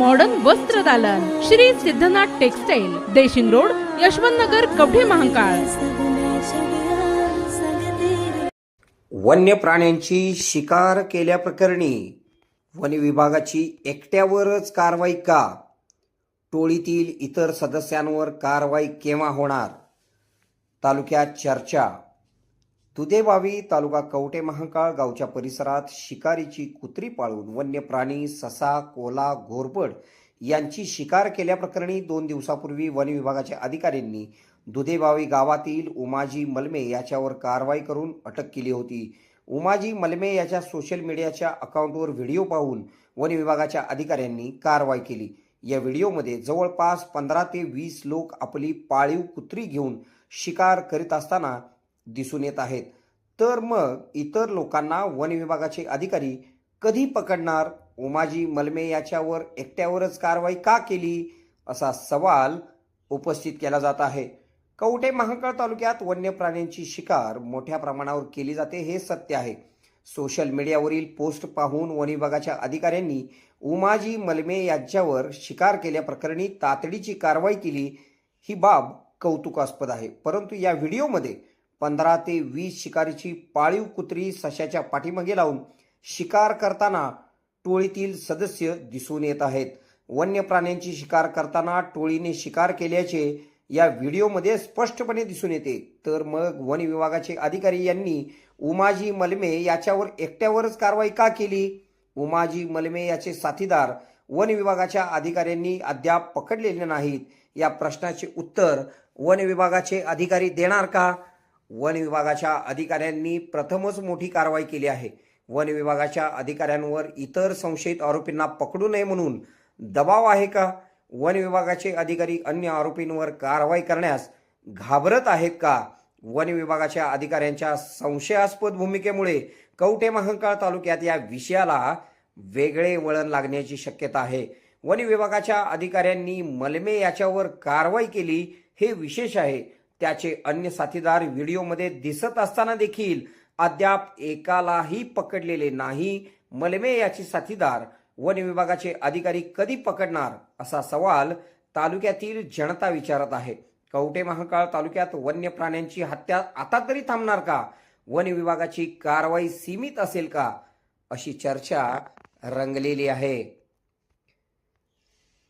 Modern वस्त्र दालन. Shri Siddhanath textile Deshing road Yashwant Nagar Kavathe Mahakal. वन्य प्राण्यांची शिकार केल्याप्रकरणी वन विभागाची एकट्यावरच कारवाई का? टोळीतील इतर सदस्यांवर कारवाई केव्हा होणार? तालुक्यात चर्चा. दुधेबावी तालुका कवटे महाकाळ गावच्या परिसरात शिकारीची कुत्री पाळून वन्य प्राणी ससा कोला घोरपड यांची शिकार केल्याप्रकरणी दोन दिवसापूर्वी वन विभागाच्या अधिकाऱ्यांनी दुधेबावी गावातील उमाजी मलमे याच्यावर कारवाई करून अटक केली होती. उमाजी मलमे याच्या सोशल मीडियाच्या अकाउंटवर व्हिडिओ पाहून वन विभागाच्या अधिकाऱ्यांनी कारवाई केली. या व्हिडिओमध्ये जवळपास पंधरा ते वीस लोक आपली पाळीव कुत्री घेऊन शिकार करीत असताना दिसून येत आहेत. तर मग इतर लोकांना वन विभागाचे अधिकारी कधी पकडणार? उमाजी मलमे याच्यावर एकट्यावरच कारवाई का केली? असा सवाल उपस्थित केला जात आहे. कवठे महाकाळ तालुक्यात वन्य प्राण्यांची शिकार मोठ्या प्रमाणावर केली जाते हे सत्य आहे. सोशल मीडियावरील पोस्ट पाहून वन विभागाच्या अधिकाऱ्यांनी उमाजी मलमे यांच्यावर शिकार केल्याप्रकरणी तातडीची कारवाई केली ही बाब कौतुकास्पद आहे. परंतु या व्हिडिओमध्ये पंधरा ते वीस शिकारीची पाळीव कुत्री सशाच्या पाठीमागे लावून शिकार करताना टोळीतील सदस्य दिसून येत आहेत. वन्य प्राण्यांची शिकार करताना टोळीने शिकार केल्याचे या व्हिडिओमध्ये स्पष्टपणे दिसून येते. तर मग वन विभागाचे अधिकारी यांनी उमाजी मलमे याच्यावर एकट्यावरच कारवाई का केली? उमाजी मलमे याचे साथीदार वन विभागाच्या अधिकाऱ्यांनी अद्याप पकडलेले नाहीत. या प्रश्नाचे उत्तर वन विभागाचे अधिकारी देणार का? वन विभागाच्या अधिकाऱ्यांनी प्रथमच मोठी कारवाई केली आहे. वन विभागाच्या अधिकाऱ्यांवर इतर संशयित आरोपींना पकडू नये म्हणून दबाव आहे का? वन विभागाचे अधिकारी अन्य आरोपींवर कारवाई करण्यास घाबरत आहेत का? वन विभागाच्या अधिकाऱ्यांच्या संशयास्पद भूमिकेमुळे कवठे महांकाळ तालुक्यात या विषयाला वेगळे वळण लागण्याची शक्यता आहे. वन विभागाच्या अधिकाऱ्यांनी मलमे याच्यावर कारवाई केली हे विशेष आहे. त्याचे अन्य साथीदार व्हिडिओमध्ये दिसत असताना देखील अद्याप एकालाही पकडलेले नाही. मलमे याचे साथीदार वन विभागाचे अधिकारी कधी पकडणार असा सवाल तालुक्यातील जनता विचारत आहे. कवटे महाकाळ तालुक्यात वन्य प्राण्यांची हत्या आता तरी थांबणार का? वन विभागाची कारवाई सीमित असेल का? अशी चर्चा रंगलेली आहे.